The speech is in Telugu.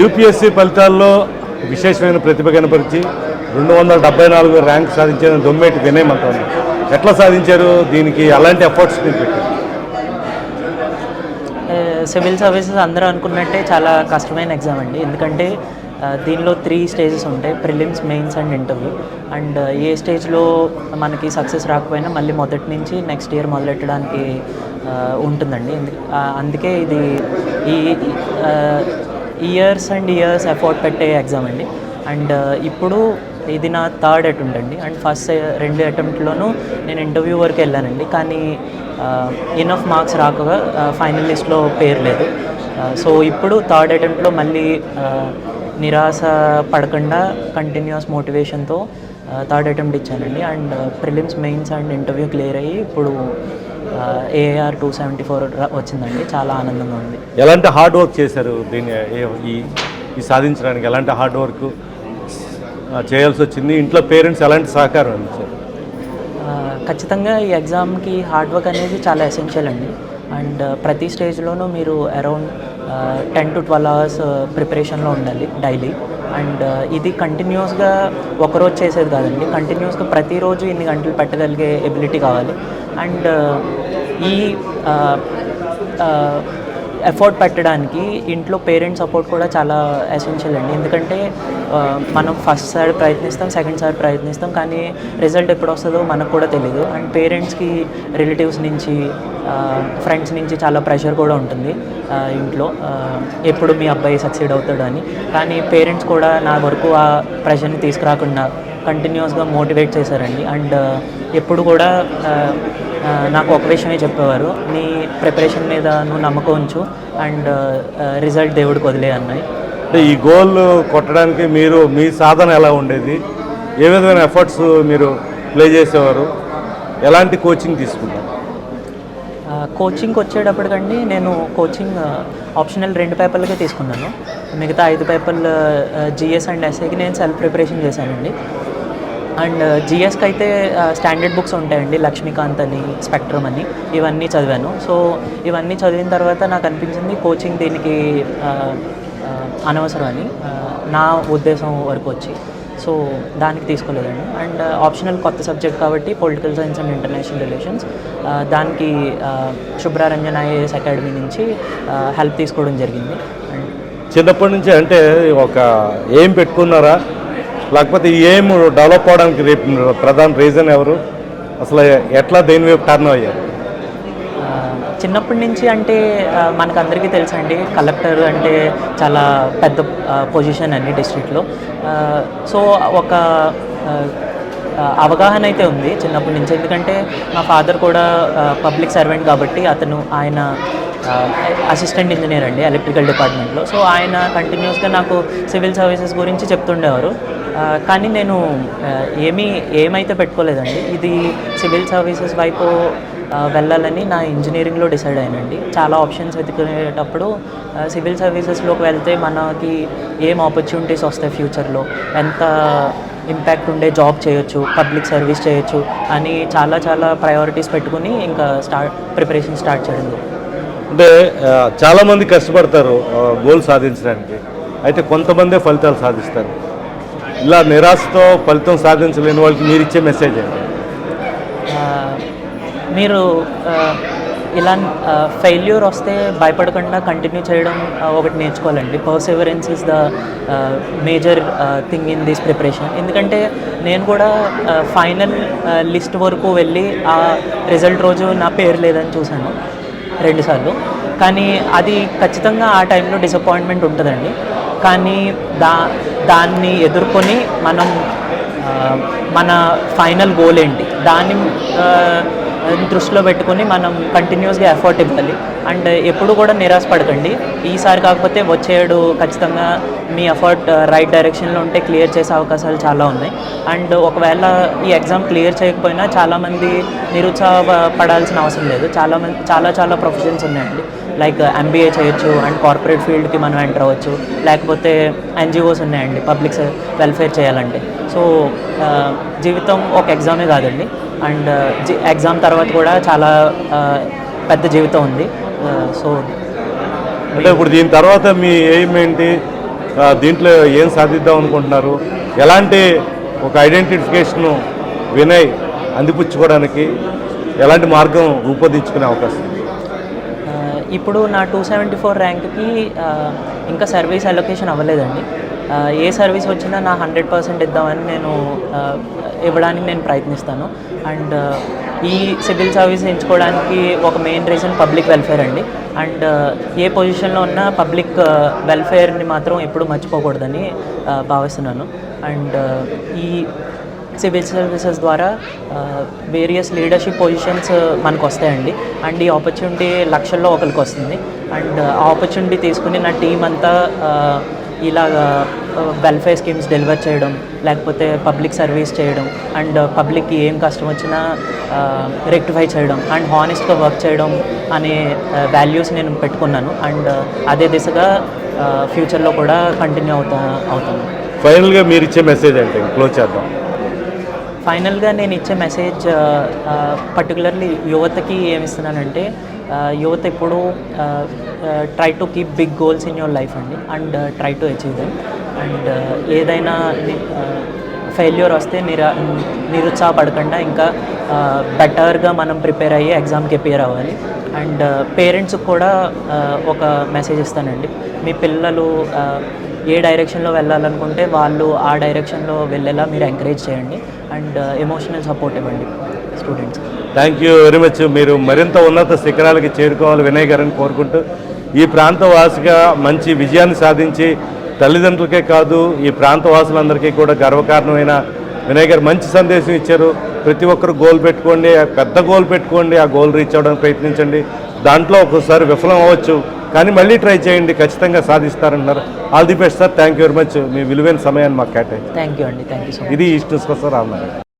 యూపీఎస్సీ ఫలితాల్లో విశేషమైన ప్రతిభ కనపరిచి రెండు వందల డెబ్బై నాలుగు ర్యాంక్ సాధించిన దొమ్మేటి వినయ్ మంత్రం. ఎట్లా సాధించారు? దీనికి అలాంటి ఎఫర్ట్స్ మీరు పెట్టారు? సివిల్ సర్వీసెస్ అందరూ అనుకున్నట్టే చాలా కష్టమైన ఎగ్జామ్ అండి. ఎందుకంటే దీనిలో త్రీ స్టేజెస్ ఉంటాయి prelims mains and interview. And ఏ స్టేజ్లో మనకి సక్సెస్ రాకపోయినా మళ్ళీ మొదటి నుంచి నెక్స్ట్ ఇయర్ మొదలెట్టడానికి ఉంటుందండి. అందుకే ఇది ఈ ఇయర్స్ అండ్ ఇయర్స్ ఎఫర్ట్ పెట్టే ఎగ్జామ్ అండి. అండ్ uh, ఇప్పుడు ఇది నా థర్డ్ అటెంప్ట్ అండి. అండ్ ఫస్ట్ uh, రెండు అటెంప్ట్లోనూ నేను ఇంటర్వ్యూ వరకు వెళ్ళానండి. కానీ uh, ఇనఫ్ మార్క్స్ రాకగా ఫైనల్ లిస్ట్లో పేరు లేదు. సో ఇప్పుడు థర్డ్ అటెంప్ట్లో మళ్ళీ నిరాశ పడకుండా కంటిన్యూస్ మోటివేషన్తో థర్డ్ అటెంప్ట్ ఇచ్చానండి. And prelims mains and interview clear అయ్యి ఇప్పుడు ఏఆర్ టూ సెవెంటీ ఫోర్ వచ్చిందండి. చాలా ఆనందంగా ఉంది. ఎలాంటి హార్డ్ వర్క్ చేశారు దీన్ని? ఈ ఈ సాధించడానికి ఎలాంటి హార్డ్ వర్క్ చేయాల్సి వచ్చింది? ఇంట్లో పేరెంట్స్ ఎలాంటి సహకారం అందించారు? ఖచ్చితంగా ఈ ఎగ్జామ్కి హార్డ్ వర్క్ అనేది చాలా ఎసెన్షియల్ అండి. అండ్ ప్రతి స్టేజ్లోనూ మీరు around ten to twelve hours ప్రిపరేషన్లో ఉండాలి డైలీ. అండ్ uh, ఇది కంటిన్యూస్గా ఒకరోజు చేసేది కాదండి. కంటిన్యూస్గా ప్రతిరోజు ఇన్ని గంటలు పెట్టగలిగే ఎబిలిటీ కావాలి. అండ్ uh, ఈ uh, ఎఫర్ట్ పెట్టడానికి ఇంట్లో పేరెంట్స్ సపోర్ట్ కూడా చాలా ఎసెన్షియల్ అండి. ఎందుకంటే మనం ఫస్ట్ సారి ప్రయత్నిస్తాం సెకండ్ సారి ప్రయత్నిస్తాం కానీ రిజల్ట్ ఎప్పుడు వస్తుందో మనకు కూడా తెలియదు అండ్ పేరెంట్స్కి రిలేటివ్స్ నుంచి ఫ్రెండ్స్ నుంచి చాలా ప్రెషర్ కూడా ఉంటుంది ఇంట్లో. ఎప్పుడు మీ అబ్బాయి సక్సీడ్ అవుతాడు అని. కానీ పేరెంట్స్ కూడా నా వరకు ఆ ప్రెషర్ని తీసుకురాకుండా కంటిన్యూస్గా మోటివేట్ చేశారండి. అండ్ ఎప్పుడు కూడా నాకు ఒక విషయమే చెప్పేవారు. నీ ప్రిపరేషన్ మీద నువ్వు నమ్మకం ఉంచు. అండ్ రిజల్ట్ దేవుడికి వదిలే అన్నాయి అంటే ఈ గోల్ కొట్టడానికి మీరు మీ సాధన ఎలా ఉండేది? ఏ విధమైన ఎఫర్ట్స్ మీరు ప్లే చేసేవారు? ఎలాంటి కోచింగ్ తీసుకున్నారు? కోచింగ్కి వచ్చేటప్పటికండి నేను కోచింగ్ ఆప్షనల్ రెండు పేపర్లకే తీసుకున్నాను. మిగతా ఐదు పేపర్లు జిఎస్ అండ్ ఎస్ఐకి నేను సెల్ఫ్ ప్రిపరేషన్ చేశానండి. అండ్ uh, జిఎస్కి అయితే uh, స్టాండర్డ్ బుక్స్ ఉంటాయండి. లక్ష్మీకాంత్ అని స్పెక్ట్రమ్ అని. ఇవన్నీ చదివాను. సో ఇవన్నీ చదివిన తర్వాత నాకు అనిపించింది కోచింగ్ దీనికి uh, అనవసరం అని నా ఉద్దేశం వరకు వచ్చి. సో దానికి తీసుకోలేదండి. అండ్ ఆప్షనల్ కొత్త సబ్జెక్ట్ కాబట్టి political science and international relations దానికి శుభ్రారంజన్ ఐఏఎస్ అకాడమీ నుంచి హెల్ప్ తీసుకోవడం జరిగింది. అండ్ చిన్నప్పటి నుంచి అంటే ఒక ఏం పెట్టుకున్నారా? లేకపోతే ఏం డెవలప్ అవడానికి రేపు ప్రధాన రీజన్ ఎవరు? అసలు ఎట్లా దేని వైపు టర్న్ అయ్యారు? చిన్నప్పటి నుంచి అంటే ఆ, మనకందరికీ తెలుసండి కలెక్టర్ అంటే చాలా పెద్ద పొజిషన్ అండి డిస్ట్రిక్ట్లో సో ఒక అవగాహన అయితే ఉంది చిన్నప్పటి నుంచి. ఎందుకంటే మా ఫాదర్ కూడా పబ్లిక్ సర్వెంట్ కాబట్టి అతను ఆయన అసిస్టెంట్ ఇంజనీర్ అండి ఎలక్ట్రికల్ డిపార్ట్మెంట్లో సో ఆయన కంటిన్యూస్గా నాకు సివిల్ సర్వీసెస్ గురించి చెప్తుండేవారు. కానీ నేను ఏమీ ఏమైతే పెట్టుకోలేదండి. ఇది సివిల్ సర్వీసెస్ వైపు వెళ్ళాలని నా ఇంజనీరింగ్లో డిసైడ్ అయ్యానండి. చాలా ఆప్షన్స్ వెతుకునేటప్పుడు సివిల్ సర్వీసెస్లోకి వెళ్తే మనకి ఏం ఆపర్చునిటీస్ వస్తాయి ఫ్యూచర్లో? ఎంత ఇంపాక్ట్ ఉండే జాబ్ చేయొచ్చు? పబ్లిక్ సర్వీస్ చేయొచ్చు? అని చాలా చాలా ప్రయారిటీస్ పెట్టుకుని ఇంకా స్టార్ట్ ప్రిపరేషన్ స్టార్ట్ చేయడం అంటే చాలామంది కష్టపడతారు గోల్ సాధించడానికి. అయితే కొంతమందే ఫలితాలు సాధిస్తారు. ఇలా నిరాశతో ఫలితం సాధించలేని వాళ్ళకి మీరు ఇచ్చే మెసేజ్ ఏంటి మీరు ఇలా ఫెయిల్యూర్ వస్తే భయపడకుండా కంటిన్యూ చేయడం ఒకటి నేర్చుకోవాలండి. Perseverance is the major thing in this preparation ఎందుకంటే నేను కూడా ఫైనల్ లిస్ట్ వరకు వెళ్ళి ఆ రిజల్ట్ రోజు నా పేరు లేదని చూశాను రెండుసార్లు కానీ అది ఖచ్చితంగా ఆ టైంలో డిసప్పాయింట్మెంట్ ఉంటుందండి. కానీ దా దాన్ని ఎదుర్కొని మనం మన ఫైనల్ గోల్ ఏంటి? దాన్ని దృష్టిలో పెట్టుకొని మనం కంటిన్యూస్గా ఎఫర్ట్ ఇవ్వాలి. అండ్ ఎప్పుడు కూడా నిరాశపడకండి. ఈసారి కాకపోతే వచ్చేడు ఖచ్చితంగా మీ ఎఫర్ట్ రైట్ డైరెక్షన్లో ఉంటే క్లియర్ చేసే అవకాశాలు చాలా ఉన్నాయి. అండ్ ఒకవేళ ఈ ఎగ్జామ్ క్లియర్ చేయకపోయినా చాలామంది నిరుత్సాహపడాల్సిన అవసరం లేదు. చాలా మంది చాలా చాలా ప్రొఫెషన్స్ ఉన్నాయండి. లైక్ ఎంబీఏ uh, చేయొచ్చు అండ్ కార్పొరేట్ ఫీల్డ్కి మనం ఎంటర్ అవ్వచ్చు. లేకపోతే ఎన్జిఓస్ ఉన్నాయండి పబ్లిక్ వెల్ఫేర్ చేయాలంటే. సో uh, జీవితం ఒక ఎగ్జామే కాదండి. అండ్ ఎగ్జామ్ తర్వాత కూడా చాలా ఆ, పెద్ద జీవితం ఉంది. సో అంటే ఇప్పుడు దీని తర్వాత మీ ఎయిమ్ ఏంటి? దీంట్లో ఏం సాధిద్దాం అనుకుంటున్నారు? ఎలాంటి ఒక ఐడెంటిఫికేషన్ వినయ్ అందిపుచ్చుకోవడానికి ఎలాంటి మార్గం రూపొందించుకునే అవకాశం? ఇప్పుడు నా టూ సెవెంటీ ఫోర్ ర్యాంక్కి ఇంకా సర్వీస్ అలొకేషన్ అవ్వలేదండి. ఏ సర్వీస్ వచ్చినా నా హండ్రెడ్ పర్సెంట్ ఇద్దామని నేను ఇవ్వడానికి నేను ప్రయత్నిస్తాను. అండ్ ఈ సివిల్ సర్వీస్ ఎంచుకోవడానికి ఒక మెయిన్ రీజన్ పబ్లిక్ వెల్ఫేర్ అండి. అండ్ ఏ పొజిషన్లో ఉన్నా పబ్లిక్ వెల్ఫేర్ని మాత్రం ఎప్పుడు మర్చిపోకూడదని భావిస్తున్నాను. అండ్ ఈ సివిల్ సర్వీసెస్ ద్వారా వేరియస్ లీడర్షిప్ పొజిషన్స్ మనకు వస్తాయండి అండ్ ఈ ఆపర్చునిటీ లక్షల్లో ఒకరికి వస్తుంది అండ్ ఆ ఆపర్చునిటీ తీసుకుని నా టీం అంతా ఇలాగా వెల్ఫేర్ స్కీమ్స్ డెలివర్ చేయడం లేకపోతే పబ్లిక్ సర్వీస్ చేయడం అండ్ పబ్లిక్కి ఏం కష్టం వచ్చినా రెక్టిఫై చేయడం అండ్ హానెస్ట్గా వర్క్ చేయడం అనే వాల్యూస్ నేను పెట్టుకున్నాను. అండ్ అదే దిశగా ఫ్యూచర్లో కూడా కంటిన్యూ అవుతా అవుతాను. ఫైనల్గా మీరు ఇచ్చే మెసేజ్ అంటే క్లోజ్ చేద్దాం. ఫైనల్గా నేను ఇచ్చే మెసేజ్ పర్టికులర్లీ యువతకి ఏమిస్తున్నానంటే యువత ఎప్పుడు try to keep big goals in your life అండి. And try to achieve them and ఏదైనా ఫెయిల్యూర్ వస్తే నిరా నిరుత్సాహపడకుండా ఇంకా బెటర్గా మనం ప్రిపేర్ అయ్యి ఎగ్జామ్కి అపియర్ అవ్వాలి. అండ్ పేరెంట్స్కి కూడా ఒక మెసేజ్ ఇస్తానండి. మీ పిల్లలు ఏ డైరెక్షన్లో వెళ్ళాలనుకుంటే వాళ్ళు ఆ డైరెక్షన్లో వెళ్ళేలా మీరు ఎంకరేజ్ చేయండి. అండ్ ఎమోషనల్ సపోర్ట్ ఇవ్వండి students thank you very much మీరు మరింత ఉన్నత శిఖరాలకి చేరుకోవాలి వినయ్ గారని కోరుకుంటూ ఈ ప్రాంత వాసిగా మంచి విజయాన్ని సాధించి తల్లిదండ్రులకే కాదు ఈ ప్రాంత వాసులందరికీ కూడా గర్వకారణమైన వినయ్ గారు మంచి సందేశం ఇచ్చారు. ప్రతి ఒక్కరు గోల్ పెట్టుకోండి ఆ పెద్ద గోల్ పెట్టుకోండి ఆ గోల్ రీచ్ అవ్వడానికి ప్రయత్నించండి. దాంట్లో ఒక్కోసారి విఫలం అవ్వచ్చు కానీ మళ్ళీ ట్రై చేయండి ఖచ్చితంగా సాధిస్తారన్నారు all the best sir thank you very much మీ విలువైన సమయాన్ని మాకు కేటాయించి థ్యాంక్ యూ అండి థ్యాంక్ యూ ఇది ఈస్ట్ కోసం రామనారాయణ